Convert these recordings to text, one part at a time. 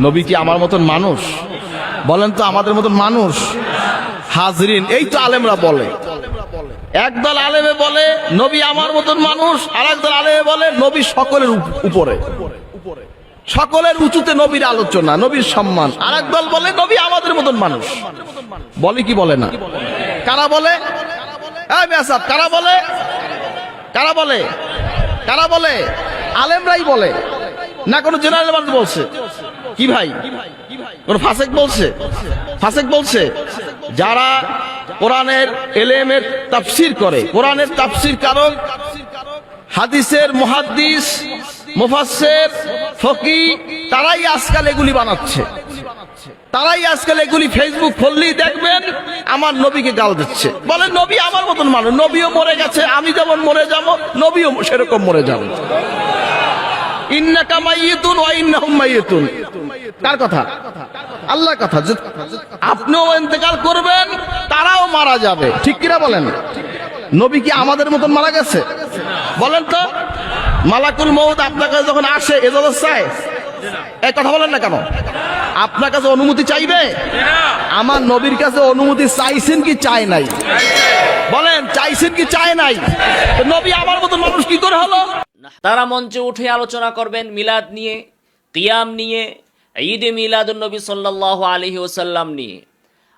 নবী কি আমার মতন মানুষ? বলেন তো আমাদের মতন মানুষ? হাজরিন, এই তো আলেমরা বলে। একদল আলেমে বলে, নবী আমার মতন মানুষ আর একদল আলেমে বলে, নবী সকলের উপ- উপরে। সকলের উঁচুতে নবীর আলোচনা, নবীর সম্মান। আর একদল বলে, নবী আমাদের মতন মানুষ। বলে কি বলে না? কারা বলে? কারা বলে? কারা বলে? কারা বলে? আলেমরাই বলে। না কোনো জেনারেল মানুষ বলছে। কি ভাই? কোন ফাসেক বলছে? ফাসেক বলছে? যারা কোরআনের এলেমের তাফসির করে। কোরআনের তাফসির কারক হাদিসের মুহাদ্দিস, মুফাসসির ফকি তারাই আজকাল এগুলি বানাচ্ছে। তারাই আজকাল এগুলি ফেসবুক খুললেই দেখবেন আমার নবীকে গাল দিচ্ছে। বলে নবী আমার মতন মানুষ। নবীও মরে গেছে, আমি যেমন মরে যাব, নবীও সেরকম মরে যাবে। ইন্নাকা মাইয়িতুন ওয়া ইন্নাহুম মাইয়িতুন। কার কথা? আল্লাহর কথা। আপনিও ইন্তেকাল করবেন, তারাও মারা যাবে। ঠিক কিনা বলেন? নবী কি আমাদের মতন মারা গেছে? বলেন তো। মালাকুল মৌত আপনার কাছে যখন আসে এজাজত চায়? এই কথা বলেন না কেন? আপনার কাছে অনুমতি চাইবে? আমার নবীর কাছে অনুমতি চাইছেন কি চায় নাই? বলেন, চাইছেন কি চায় নাই? নবী আমার মতন মানুষ কি করে হলো? তারা মঞ্চে উঠে আলোচনা করবেন, মিলাদ নিয়ে, কিয়াম নিয়ে ঈদে মিলাদুন্নবী সাল্লাহ আলহি ওসাল্লাম নিয়ে।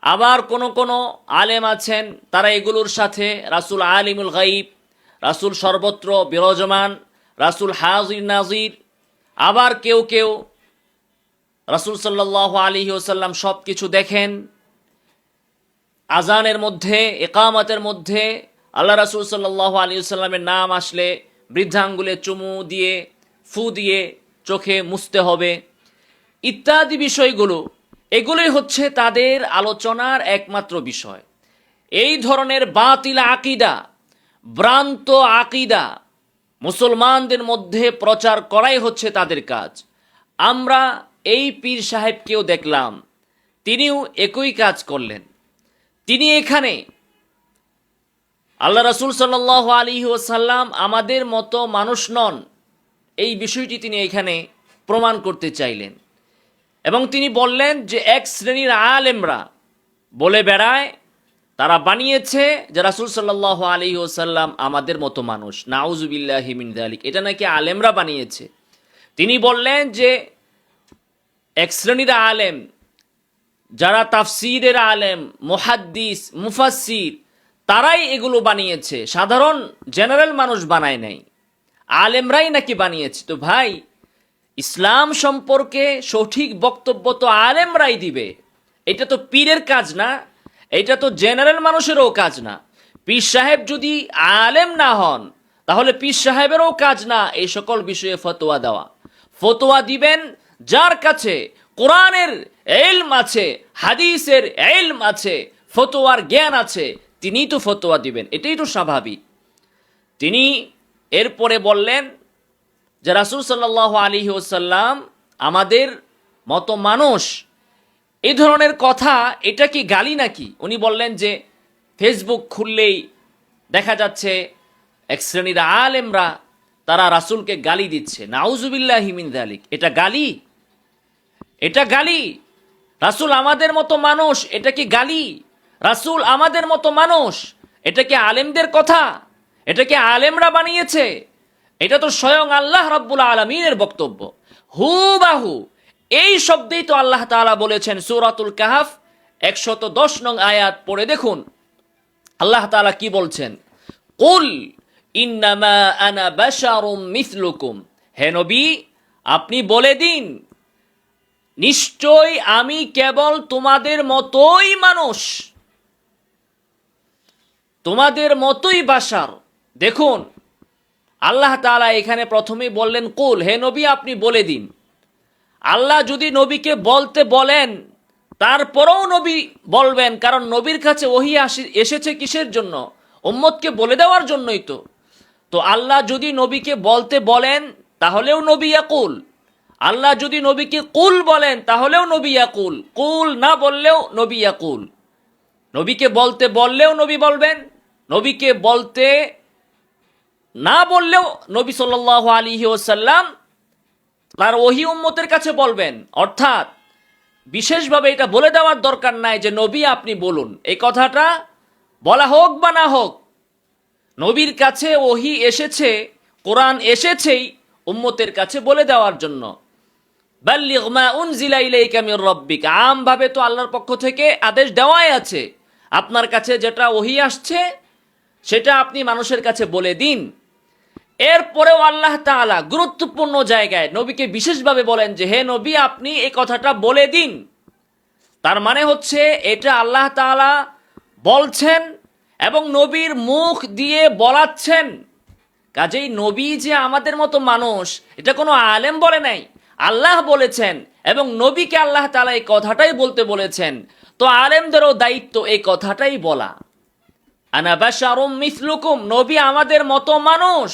আবার কোন কোন আলেম আছেন, তারা এগুলোর সাথে রাসুল আলিমুল গাইব রাসুল সর্বত্র বিরাজমান, রাসুল হাজির নাজির, আবার কেউ কেউ রাসুল সাল্লাহ আলহি ওসাল্লাম সব কিছু দেখেন। আজানের মধ্যে একামতের মধ্যে আল্লাহ রাসুল সাল্লাহ আলী সাল্লামের নাম আসলে বৃদ্ধাঙ্গুলে চুমু দিয়ে, ফু দিয়ে চোখে মুছতে হবে। ইত্যাদি বিষয়গুলো, এগুলোই হচ্ছে তাদের আলোচনার একমাত্র বিষয়। এই ধরনের বাতিল আকিদা, ভ্রান্ত আকিদা মুসলমানদের মধ্যে প্রচার করাই হচ্ছে তাদের কাজ। আমরা এই পীর সাহেবকেও দেখলাম, তিনিও একই কাজ করলেন। তিনি এখানে আল্লাহ রাসুল সাল্লাহ আলী ওসাল্লাম আমাদের মতো মানুষ নন। এই বিষয়টি তিনি এখানে প্রমাণ করতে চাইলেন। এবং তিনি বললেন যে এক শ্রেণির আলেমরা বলে বেড়ায়, তারা বানিয়েছে যে রাসুল সাল্লাহ আলী ওসাল্লাম আমাদের মতো মানুষ। নাউজুবিল্লাহ হিমিন দালিক এটা নাকি আলেমরা বানিয়েছে। তিনি বললেন যে এক শ্রেণির আলেম, যারা তাফসিরের আলেম, মুহাদ্দিস মুফাসির তারাই এগুলো বানিয়েছে। সাধারণ জেনারেল মানুষ বানায় নাই। আলেমরাই নাকি বানিয়েছে। তো ভাই, ইসলাম সম্পর্কে সঠিক বক্তব্য তো আলেমরাই দিবে। এটা তো পীরের কাজ না। এটা তো জেনারেল মানুষেরও কাজ না। পীর সাহেব যদি আলেম না হন, তাহলে পীর সাহেবেরও কাজ না এই সকল বিষয়ে ফতোয়া দেওয়া। ফতোয়া দিবেন যার কাছে কোরআনের এলম আছে, হাদিসের এলম আছে, ফতোয়ার জ্ঞান আছে তিনিই তো ফতোয়া দিবেন, এটাই তো স্বাভাবিক। তিনি এরপরে বললেন যে রাসুল সাল্লাহ আলী ওসাল্লাম আমাদের মতো মানুষ এই ধরনের কথা, এটা কি গালি নাকি? উনি বললেন যে ফেসবুক খুললেই দেখা যাচ্ছে এক শ্রেণির আলেমরা তারা রাসুলকে গালি দিচ্ছে। নাউজুবিল্লাহ হিমিন দালিক এটা গালি? এটা গালি? রাসুল আমাদের মতো মানুষ, এটা কি গালি? রাসুল আমাদের মতো মানুষ, এটা কি আলেমদের কথা? এটা কি আলেমরা বানিয়েছে? এটা তো স্বয়ং আল্লাহ রাব্বুল আলমিনের বক্তব্য। হু বাহু এই শব্দেই তো আল্লাহ তাআলা বলেছেন সূরাতুল কাহাফ, একশত দশ নং আয়াত পড়ে দেখুন। আল্লাহ তাআলা কি বলছেন? কুল ইন্নামা আনা বাশারুম মিথলুকুম হে নবী, আপনি বলে দিন, নিশ্চয় আমি কেবল তোমাদের মতোই মানুষ। তোমাদের মতোই বাসার। দেখুন, আল্লাহ তাআলা এখানে প্রথমেই বললেন, কুল, হে নবী, আপনি বলে দিন। আল্লাহ যদি নবীকে বলতে বলেন, তারপরেও নবী বলবেন, কারণ নবীর কাছে ওহি আসি, এসেছে কিসের জন্য? উম্মতকে বলে দেওয়ার জন্যই তো। তো আল্লাহ যদি নবীকে বলতে বলেন, তাহলেও নবী ইয়াকুল। আল্লাহ যদি নবীকে কুল বলেন, তাহলেও নবী ইয়াকুল। কুল না বললেও নবী ইয়াকুল। নবীকে বলতে বললেও নবী বলবেন। নবীকে বলতে না বললেও নবী সাল্লাহ আলী ওসাল্লাম তার ওহি উম্মতের কাছে বলবেন। অর্থাৎ বিশেষভাবে এটা বলে দেওয়ার দরকার নাই যে, নবী, আপনি বলুন। এই কথাটা বলা হোক বা না হোক, নবীর কাছে ওহি এসেছে, কোরআন এসেছেই উম্মতের কাছে বলে দেওয়ার জন্য। রাব্বিক। আমভাবে তো আল্লাহর পক্ষ থেকে আদেশ দেওয়াই আছে। আপনার কাছে যেটা ওহি আসছে সেটা আপনি মানুষের কাছে বলে দিন। এরপরেও আল্লাহ তাআলা গুরুত্বপূর্ণ জায়গায় নবীকে বিশেষভাবে বলেন যে, হে নবী, আপনি এই কথাটা বলে দিন। তার মানে হচ্ছে এটা আল্লাহ তাআলা বলছেন এবং নবীর মুখ দিয়ে বলাচ্ছেন। কাজেই নবী যে আমাদের মতো মানুষ, এটা কোনো আলেম বলে নাই। আল্লাহ বলেছেন এবং নবীকে আল্লাহ তাআলা এই কথাটাই বলতে বলেছেন। তো আলেমদেরও দায়িত্ব এই কথাটাই বলা। আনা বাশারুম মিসলুকুম, নবী আমাদের মতো মানুষ।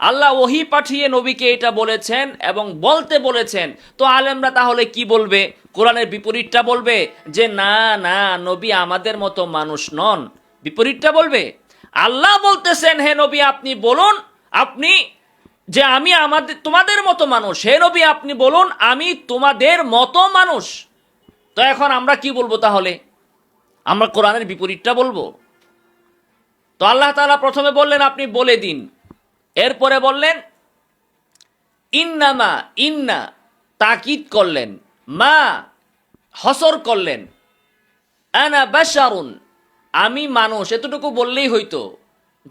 আল্লাহ ওহি পাঠিয়ে নবীকে এটা বলেছেন এবং বলতে বলেছেন। তো আলেমরা তাহলে কি বলবে? কোরআনের বিপরীতটা বলবে যে, না না, নবী আমাদের মতো মানুষ নন। বিপরীতটা বলবে? আল্লাহ বলতেছেন, হে নবী, আপনি বলুন, আপনি যে আমি আমাদের, তোমাদের মতো মানুষ। হে নবী, আপনি বলুন, আমি তোমাদের মতো মানুষ। তো এখন আমরা কি বলব তাহলে? আমরা কোরআনের বিপরীতটা বলব? তো আল্লাহ তালা প্রথমে বললেন, আপনি বলে দিন। এরপরে বললেন, ইন্নামা, ইন্না, তাকিদ করলেন, মা, হসর করলেন, আনা বাশারুন, আমি মানুষ। এতটুকু বললেই হইতো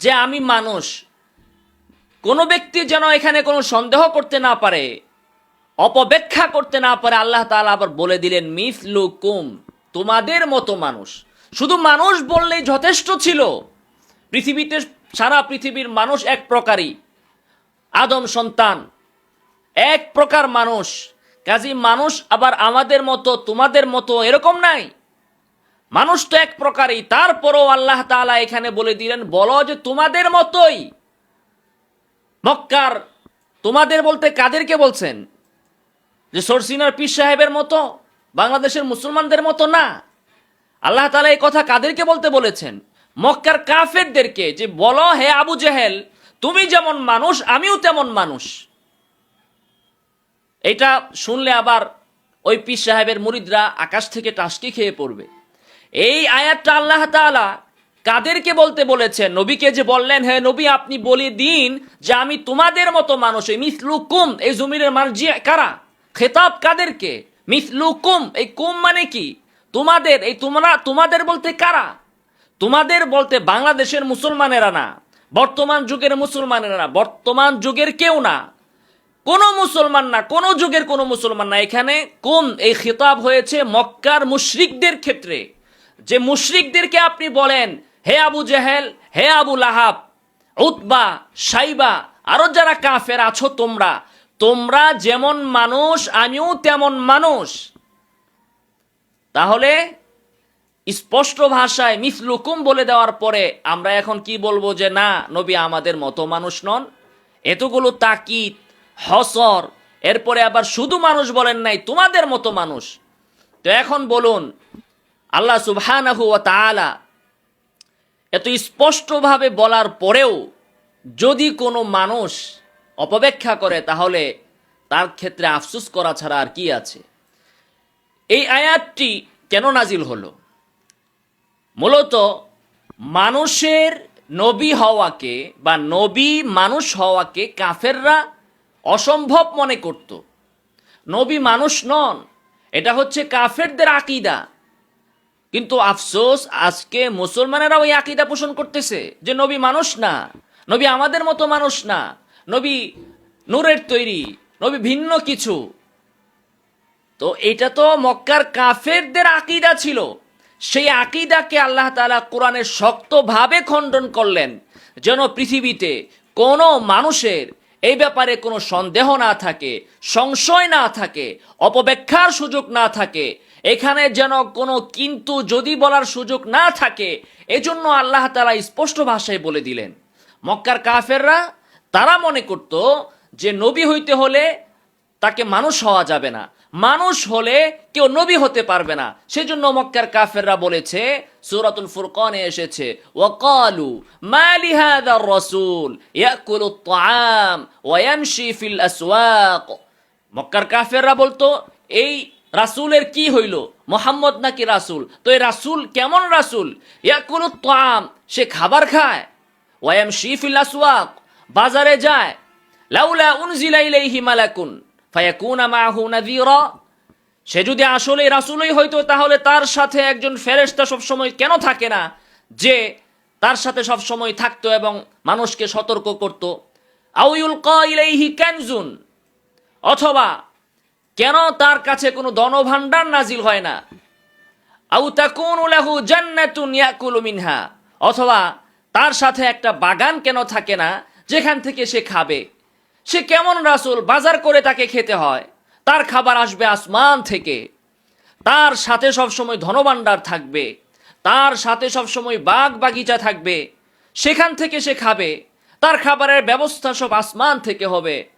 যে আমি মানুষ। কোনো ব্যক্তি যেন এখানে কোনো সন্দেহ করতে না পারে, অপব্যাখ্যা করতে না পারে, আল্লাহ তালা আবার বলে দিলেন মিসলু কুম তোমাদের মতো মানুষ। শুধু মানুষ বললেই যথেষ্ট ছিল। পৃথিবীতে সারা পৃথিবীর মানুষ এক প্রকারই। আদম সন্তান। এক প্রকার মানুষ। কাজী মানুষ আবার আমাদের মতো, তোমাদের মতো এরকম নাই। মানুষ তো এক প্রকারই। তারপরও আল্লাহ তাআলা এখানে বলে দিলেন, বলো যে তোমাদের মতোই। মক্কার তোমাদের বলতে কাদেরকে বলছেন? যে সরসিনার পীর সাহেবের মতো, বাংলাদেশের মুসলমানদের মতো না। আল্লাহ তালা এই কথা কাদেরকে বলতে বলেছেন? মক্কার কাফেরদেরকে যে বলো, হে আবু জেহেল, তুমি যেমন মানুষ, আমিও তেমন মানুষ। এটা শুনলে আবার ওই পীর সাহেবের মুরিদরা আকাশ থেকে টাসকি খেয়ে পড়বে। এই আয়াতটা আল্লাহ তাআলা কাদেরকে বলতে বলেছেন নবীকে যে বললেন, হে নবী, আপনি বলে দিন যে আমি তোমাদের মতো মানুষ। এই মিসলুকুম, এই জমিনের মার্জি কারা? খেতাব কাদেরকে? মিসলুকুম, এই কুম মানে কি? তোমাদের, এই তোমরা, তোমাদের বলতে কারা? তোমাদের বলতে বাংলাদেশের মুসলমানেরা না, বর্তমান যুগের মুসলমানেরা না, বর্তমান যুগের কেউ না। কোন মুসলমান না, কোন যুগের কোন মুসলমান না। এখানে কোন এই খিতাব হয়েছে মক্কার মুশরিকদের ক্ষেত্রে। যে মুশরিকদেরকে আপনি বলেন, হে আবু জেহেল, হে আবু লাহাব, উতবা, সাইবা, আরও যারা কাফের আছো তোমরা তোমরা যেমন মানুষ, আমিও তেমন মানুষ। তাহলে স্পষ্ট ভাষায় মিসলুকুম বলে দেওয়ার পরে আমরা এখন কি বলব যে না, নবী আমাদের মতো মানুষ নন। এতগুলো তাকিদ, হসর, এরপরে আবার শুধু মানুষ বলেন নাই, তোমাদের মতো মানুষ। তো এখন বলুন, আল্লাহ সুবহানাহু ওয়া তাআলা এত স্পষ্টভাবে বলার পরেও যদি কোনো মানুষ অপব্যাখ্যা করে, তাহলে তার ক্ষেত্রে আফসুস করা ছাড়া আর কি আছে? এই আয়াতটি কেন নাজিল হলো? মূলত মানুষের নবী হওয়াকে বা নবী মানুষ হওয়াকে কাফেররা অসম্ভব মনে করত। নবী মানুষ নন, এটা হচ্ছে কাফেরদের আকিদা। কিন্তু আফসোস, আজকে মুসলমানেরা ওই আকিদা পোষণ করতেছে যে নবী মানুষ না, নবী আমাদের মতো মানুষ না, নবী নূরের তৈরি, নবী ভিন্ন কিছু। তো এটা তো মক্কার কাফেরদের আকিদা ছিল। সেই আকিদাকে আল্লাহ তালা কোরআনে শক্তভাবে খণ্ডন করলেন যেন পৃথিবীতে কোনো মানুষের এই ব্যাপারে কোনো সন্দেহ না থাকে, সংশয় না থাকে, অপব্যাখ্যার সুযোগ না থাকে। এখানে যেন কোনো কিন্তু যদি বলার সুযোগ না থাকে, এজন্য আল্লাহ তালা স্পষ্ট ভাষায় বলে দিলেন। মক্কার কাফেররা তারা মনে করত যে নবী হইতে হলে তাকে মানুষ হওয়া যাবে না। মানুষ হলে কেউ নবী হতে পারবে না। সেজন্য মক্কার কাফেররা বলেছে, সূরাতুল ফুরকানে এসেছে, ওয়াকালু, মা লিহাদার রাসূল, ইয়াকুলু আত-তাআম ওয়া ইয়ামশি ফিল আসওয়াক। মক্কার কাফেররা বলতো, এই রাসূলের কি হইল? মোহাম্মদ নাকি রাসূল? তো এই রাসূল কেমন রাসূল? ইয়াকুল তাম সে খাবার খায়। ওয়াম শিফিল আসওয়াক, বাজারে যায়। লাউলা উনজিলা ইলাইহি মালাকুন। ফায়াকুনা মাআহু নাযীরা। সে যদি আসলে রাসূলই হইতো, তাহলে তার সাথে একজন ফেরেশতা সবসময় কেন থাকে না? যে তার সাথে সব সময় থাকতো এবং মানুষকে সতর্ক করত। আউয়ুল ইলাইহি কানজুন। অথবা কেন তার কাছে কোনো ধনভাণ্ডার নাজিল হয় না? আউ তাকুনু লাহু জান্নাতুন ইয়াকুলু মিনহা। অথবা তার সাথে একটা বাগান কেন থাকে না? যেখান থেকে সে খাবে। সে কেমন রাসুল? বাজার করে তাকে খেতে হয়। তার খাবার আসবে আসমান থেকে। তার সাথে সবসময় ধনভাণ্ডার থাকবে। তার সাথে সবসময় বাগ বাগিচা থাকবে। সেখান থেকে সে খাবে। তার খাবারের ব্যবস্থা সব আসমান থেকে হবে।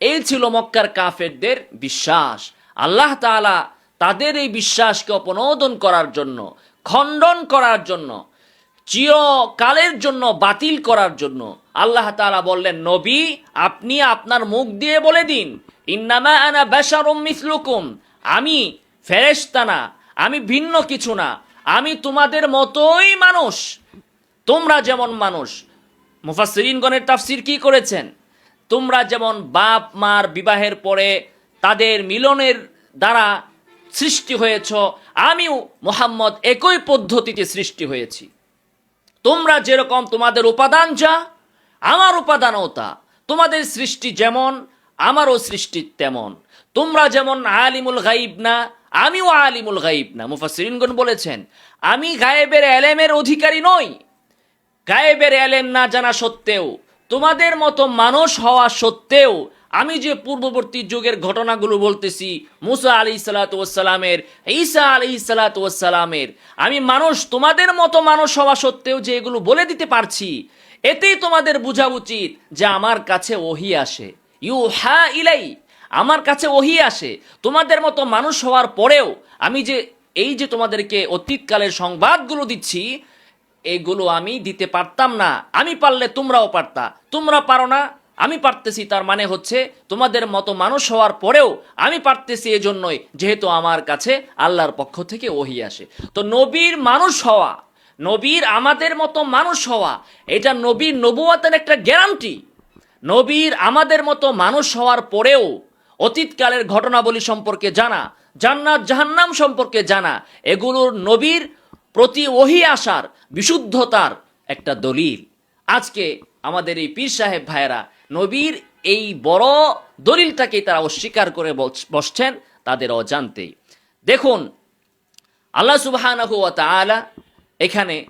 এই ছিল মক্কার কাফেরদের বিশ্বাস। আল্লাহ তাআলা তাদের এই বিশ্বাসকে অপনোদন করার জন্য, খণ্ডন করার জন্য চিরকালের জন্য বাতিল করার জন্য। আল্লাহ তাআলা বললেন, নবী, আপনি আপনার মুখ দিয়ে বলে দিন, ইন্নামা আনা বাশারুম মিসলুকুম, আমি ফেরেশতা না, আমি ভিন্ন কিছু না, আমি তোমাদের মতোই মানুষ, তোমরা যেমন মানুষ। মুফাসসিরিনগণের তাফসীর কি করেছেন? তোমরা যেমন বাপ, মার বিবাহের পরে তাদের মিলনের দ্বারা সৃষ্টি হয়েছ, আমিও মোহাম্মদ একই পদ্ধতিতে সৃষ্টি হয়েছি। তোমরা যেরকম তোমাদের উপাদান যা, আমার উপাদানও তা। তোমাদের সৃষ্টি যেমন, আমারও সৃষ্টি তেমন। তোমরা যেমন আলিমুল গাইব না, আমিও আলিমুল গাইব না। মুফাসসিরিনগণ বলেছেন, আমি গায়েবের এলেমের অধিকারী নই। গায়েবের এলেম না জানা সত্ত্বেও, তোমাদের মতো মানুষ হওয়া সত্ত্বেও আমি যে পূর্ববর্তী যুগের ঘটনাগুলো বলতেছি, মুসা আলি সালাতামের ঈসা আলি সালাতামের আমি মানুষ, তোমাদের মতো মানুষ হওয়া সত্ত্বেও যে এগুলো বলে দিতে পারছি, এতেই তোমাদের বোঝা উচিত যে আমার কাছে ওহি আসে। ইউ হা ইলাই, আমার কাছে ওহি আসে। তোমাদের মতো মানুষ হওয়ার পরেও আমি যে এই যে তোমাদেরকে অতীতকালের সংবাদগুলো দিচ্ছি, এগুলো আমি দিতে পারতাম না। আমি পারলে তোমরাও পারতা। তোমরা পারো না আমি পারতেছি, তার মানে হচ্ছে তোমাদের মতো মানুষ হওয়ার পরেও আমি পারতেছি এজন্যই, যেহেতু আমার কাছে আল্লাহর পক্ষ থেকে ওহি আসে। তো নবীর মানুষ হওয়া, নবীর আমাদের মতো মানুষ হওয়া, এটা নবীর নবুয়াতের একটা গ্যারান্টি। নবীর আমাদের মতো মানুষ হওয়ার পরেও অতীতকালের ঘটনাবলী সম্পর্কে জানা, জান্নাত জাহান্নাম সম্পর্কে জানা, এগুলোর নবীর প্রতি ওহি আসার বিশুদ্ধতার একটা দলিল। আজকে আমাদের এই পীর সাহেব ভাইয়েরা নবীর এই বড় দলিলটাকে তারা অস্বীকার করে বস- বসছেন তাদের অজান্তেই। দেখুন, আল্লাহ সুবহানাহু এখানে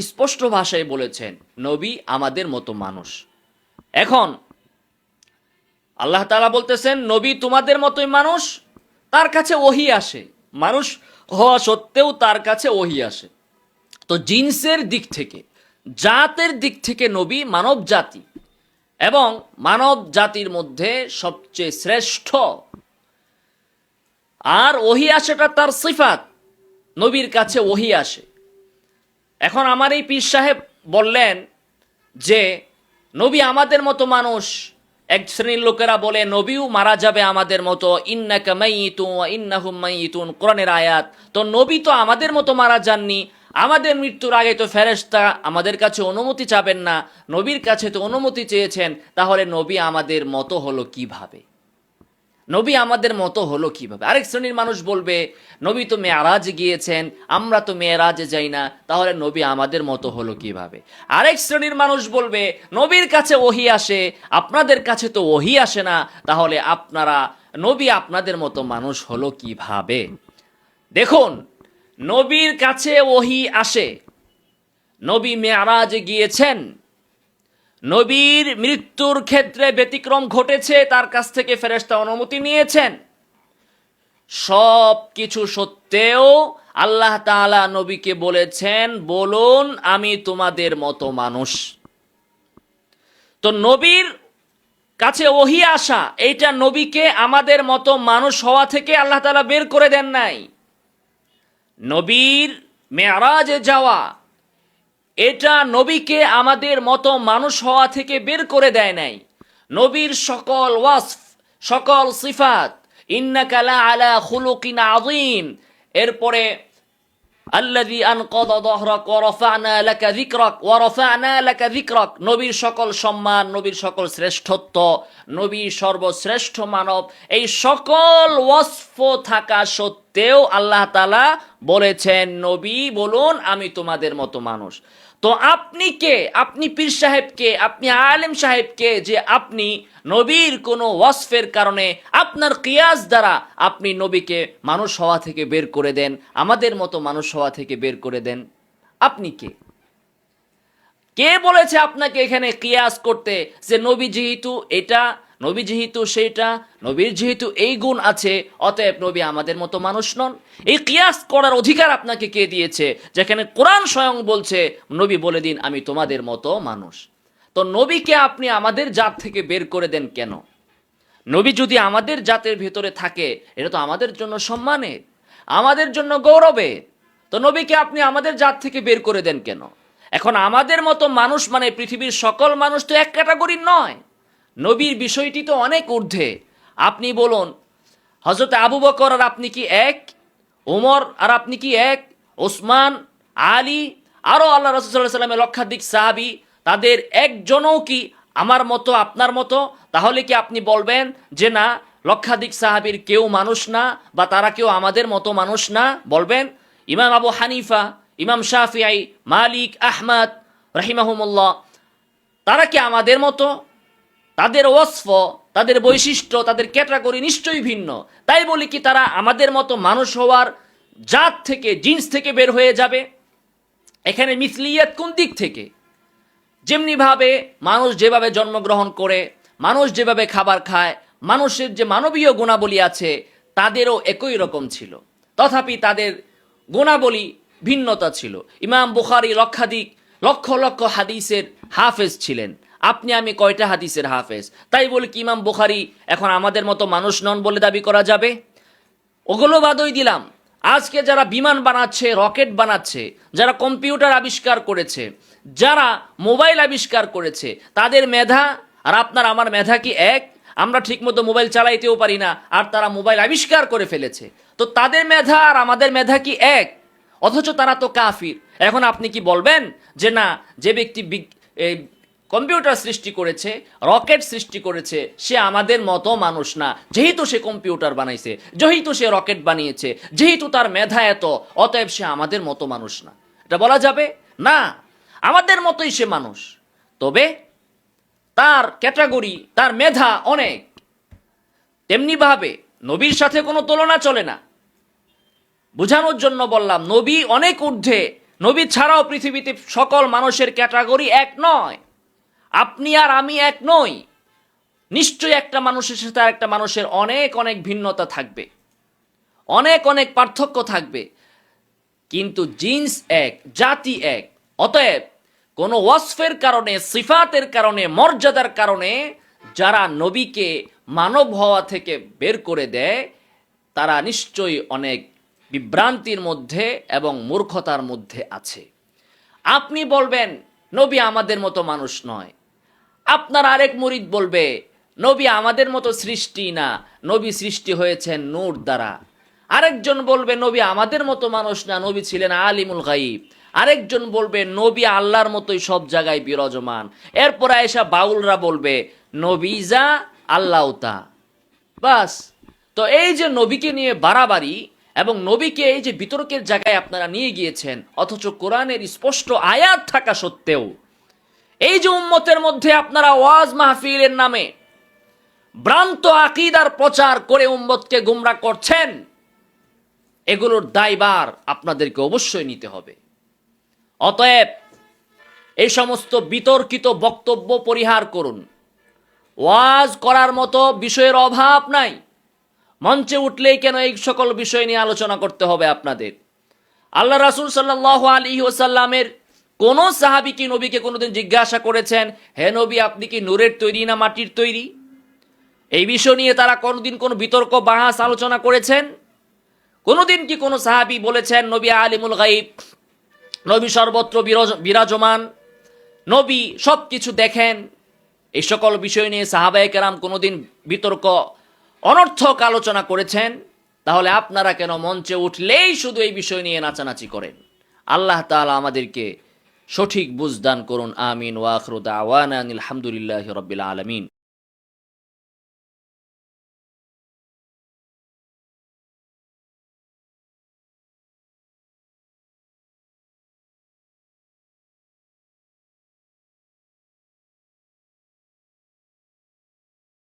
স্পষ্ট ভাষায় বলেছেন, নবী আমাদের মতো মানুষ। এখন, আল্লাহ তাআলা বলতেছেন, নবী তোমাদের মতোই মানুষ, তার কাছে ওহি আসে। মানুষ হওয়া সত্ত্বেও তার কাছে ওহি আসে। তো জিন্সের দিক থেকে, জাতের দিক থেকে নবী মানব জাতি এবং মানব জাতির মধ্যে সবচেয়ে শ্রেষ্ঠ। আর ওহি আসাটা তার সিফাত। নবীর কাছে ওহি আসে। এখন আমার এই পীর সাহেব বললেন যে, নবী আমাদের মতো মানুষ। এক শ্রেণির লোকেরা বলে, নবীও মারা যাবে আমাদের মতো। ইন্নাকা মাইয়িতুন ওয়া ইন্নাহুম মাইয়িতুন কোরআনের আয়াত, তো নবী তো আমাদের মতো মারা যাননি। আমাদের মৃত্যুর আগে তো ফেরেশতা আমাদের কাছে অনুমতি চাবেন না, নবীর কাছে তো অনুমতি চেয়েছেন, তাহলে নবী আমাদের মতো হলো কীভাবে? নবী আমাদের মতো হলো কীভাবে? আরেক শ্রেণির মানুষ বলবে, নবী তো মেয়ারাজ গিয়েছেন, আমরা তো মেয়ারাজে যাই না, তাহলে নবী আমাদের মতো হলো কীভাবে? আরেক শ্রেণির মানুষ বলবে, নবীর কাছে ওহি আসে, আপনাদের কাছে তো ওহি আসে না, তাহলে আপনারা, নবী আপনাদের মতো মানুষ হলো কীভাবে? দেখুন নবীর কাছে ওহি আসে। নবী মেয়ারাজে গিয়েছেন। নবীর মৃত্যুর ক্ষেত্রে ব্যতিক্রম ঘটেছে, তার কাছ থেকে ফেরেশতা অনুমতি নিয়েছেন। সব কিছু সত্ত্বেও আল্লাহ তাআলা নবীকে বলেছেন, বলুন, আমি তোমাদের মতো মানুষ। তো নবীর কাছে ওহি আসা, এইটা নবীকে আমাদের মতো মানুষ হওয়া থেকে আল্লাহ তালা বের করে দেন নাই। নবীর মেয়ারাজে যাওয়া, এটা নবীকে আমাদের মতো মানুষ হওয়া থেকে বের করে দেয় নাই। নবীর সকল ওয়াসফ, সকল সিফাত ইন্নাকালা আলা খুলুকিন আযীম। এরপরে, আল্লাযী আনকাদা যহরাক ওয়া রাফা'না লাকা যিকরাক ওয়া রাফা'না লাকা যিকরাক। নবীর সকল সম্মান, নবীর সকল শ্রেষ্ঠত্ব, নবী সর্বশ্রেষ্ঠ মানব। এই সকল ওয়াসফ থাকা সত্ত্বেও আল্লাহ তাআলা বলেছেন, নবী, বলুন, আমি তোমাদের মতো মানুষ। তো আপনি কে? আপনি পীর সাহেবকে আপনি আলেম সাহেবকে যে আপনি নবীর কোনো ওয়াসফের কারণে আপনার কিয়াস দ্বারা আপনি নবীকে মানুষ হওয়া থেকে বের করে দেন, আমাদের মতো মানুষ হওয়া থেকে বের করে দেন। আপনি কে? কে বলেছে আপনাকে এখানে কিয়াস করতে যে, নবী, যেহেতু এটা নবী যেহেতু সেইটা, নবীর যেহেতু এই গুণ আছে, অতএব নবী আমাদের মতো মানুষ নন। এই কিয়াস করার অধিকার আপনাকে কে দিয়েছে? যেখানে কোরআন স্বয়ং বলছে, নবী বলে দিন, আমি তোমাদের মতো মানুষ। তো নবীকে আপনি আমাদের জাত থেকে বের করে দেন কেন? নবী যদি আমাদের জাতের ভেতরে থাকে, এটা তো আমাদের জন্য সম্মানের, আমাদের জন্য গৌরবে তো নবীকে আপনি আমাদের জাত থেকে বের করে দেন কেন? এখন আমাদের মতো মানুষ মানে পৃথিবীর সকল মানুষ তো এক ক্যাটাগরির নয়। নবীর বিষয়টি তো অনেক ঊর্ধ্বে। আপনি বলুন হজরত আবু বকর আর আপনি কি এক? ওমর আর আপনি কি এক? ওসমান আলী আরও আল্লাহ রসুল্লাহ সাল্লামের লক্ষাধিক সাহাবি, তাদের একজনও কি আমার মতো, আপনার মতো? তাহলে কি আপনি বলবেন যে না, লক্ষাধিক সাহাবির কেউ মানুষ না বা তারা কেউ আমাদের মতো মানুষ না? বলবেন, ইমাম আবু হানিফা, ইমাম শাফিআই মালিক, আহমদ, রাহিমাহুমুল্লাহ, তারা কি আমাদের মতো? তাদের ওয়াসফ, তাদের বৈশিষ্ট্য, তাদের ক্যাটাগরি নিশ্চয়ই ভিন্ন। তাই বলি কি, তারা আমাদের মতো মানুষ হওয়ার জাত থেকে, জিন্স থেকে বের হয়ে যাবে। এখানে মিসলিয়াত কোন দিক থেকে? যেমনিভাবে মানুষ যেভাবে জন্মগ্রহণ করে, মানুষ যেভাবে খাবার খায়, মানুষের যে মানবীয় গুণাবলী আছে, তাদেরও একই রকম ছিল। তথাপি তাদের গুণাবলী ভিন্নতা ছিল। ইমাম বুখারি লক্ষাধিক, লক্ষ লক্ষ হাদিসের হাফেজ ছিলেন। আপনি আমি কয়টা হাদিসের হাফেজ? তাই বলি কি ইমাম বুখারি এখন আমাদের মতো মানুষ নন বলে দাবি করা যাবে? ওগুলো বাদই দিলাম। আজকে যারা বিমান বানাচ্ছে, রকেট বানাচ্ছে, যারা কম্পিউটার আবিষ্কার করেছে, যারা মোবাইল আবিষ্কার করেছে, তাদের মেধা, আর আপনার, আমার মেধা কি এক? আমরা ঠিকমতো মোবাইল চালাইতেও পারি না, আর তারা মোবাইল আবিষ্কার করে ফেলেছে। তো তাদের মেধা আর আমাদের মেধা কি এক? অথচ তারা তো কাফির। এখন আপনি কি বলবেন যে না, যে ব্যক্তি কম্পিউটার সৃষ্টি করেছে, রকেট সৃষ্টি করেছে, সে আমাদের মতো মানুষ না। যেহেতু সে কম্পিউটার বানাইছে, যেহেতু সে রকেট বানিয়েছে, যেহেতু তার মেধা এত, অতএব সে আমাদের মতো মানুষ না। এটা বলা যাবে? না, আমাদের মতোই সে মানুষ। তবে তার ক্যাটাগরি, তার মেধা অনেক। তেমনিভাবে নবীর সাথে কোনো তুলনা চলে না। বোঝানোর জন্য বললাম, নবী অনেক ঊর্ধ্বে। নবী ছাড়াও পৃথিবীতে সকল মানুষের ক্যাটাগরি এক নয়। আপনি আর আমি এক নই। নিশ্চয়ই একটা মানুষের সাথে আর একটা মানুষের অনেক অনেক ভিন্নতা থাকবে। অনেক অনেক পার্থক্য থাকবে। কিন্তু জিন্স এক, জাতি এক, অতএব কোনো ওয়াসফের কারণে, সিফাতের কারণে, মর্যাদার কারণে যারা নবীকে মানব হওয়া থেকে বের করে দেয়, তারা নিশ্চয়ই অনেক বিভ্রান্তির মধ্যে এবং মূর্খতার মধ্যে আছে। আপনি বলবেন, নবী আমাদের মতো মানুষ নয়। আপনার আরেক মুরিদ বলবে, নবী আমাদের মতো সৃষ্টি না। নবী সৃষ্টি হয়েছেন নূর দ্বারা। আরেকজন বলবে, নবী আমাদের মতো মানুষ না, নবী ছিলেন আলিমুল গাইব আরেকজন বলবে, নবী আল্লাহর মতোই সব জায়গায় বিরাজমান। এরপর এসা বাউলরা বলবে, নবী যা আল্লাহ তা। বাস। তো এই যে নবীকে নিয়ে বাড়াবাড়ি এবং নবীকে এই যে বিতর্কের জায়গায় আপনারা নিয়ে গিয়েছেন, অথচ কোরআনের স্পষ্ট আয়াত থাকা সত্ত্বেও এই যে উম্মতের মধ্যে আপনারা ওয়াজ মাহফিলের নামে ভ্রান্ত আকিদার প্রচার করে উম্মতকে গুমরা করছেন, এগুলোর দায়বার আপনাদেরকে অবশ্যই নিতে হবে। অতএব এই সমস্ত বিতর্কিত বক্তব্য পরিহার করুন। ওয়াজ করার মতো বিষয়ের অভাব নাই। মঞ্চে উঠলেই কেন এই সকল বিষয় নিয়ে আলোচনা করতে হবে আপনাদের? আল্লাহ রাসুল সাল্লাহ আলী ওসাল্লামের কোন সাহাবি কি নবীকে কোনোদিন জিজ্ঞাসা করেছেন, হে নবী, আপনি কি নূরের তৈরি না মাটির তৈরি? এই বিষয় নিয়ে তারা কোনোদিন কোনো বিতর্ক, বাহাস আলোচনা করেছেন? কোনোদিন কি কোনো সাহাবি বলেছেন, নবী আলিমুল গাইব নবী সর্বত্র বিরাজ- বিরাজমান, নবী সব কিছু দেখেন এই সকল বিষয় নিয়ে সাহাবায়ে কেরাম কোনোদিন বিতর্ক, অনর্থক আলোচনা করেছেন? তাহলে আপনারা কেন মঞ্চে উঠলেই শুধু এই বিষয় নিয়ে নাচানাচি করেন? আল্লাহ তাআলা আমাদেরকে সঠিক বুঝদান করুন। আমিন ওয়াখরুদ আওয়ান আলহামদুলিল্লাহ রবিল আলমিন।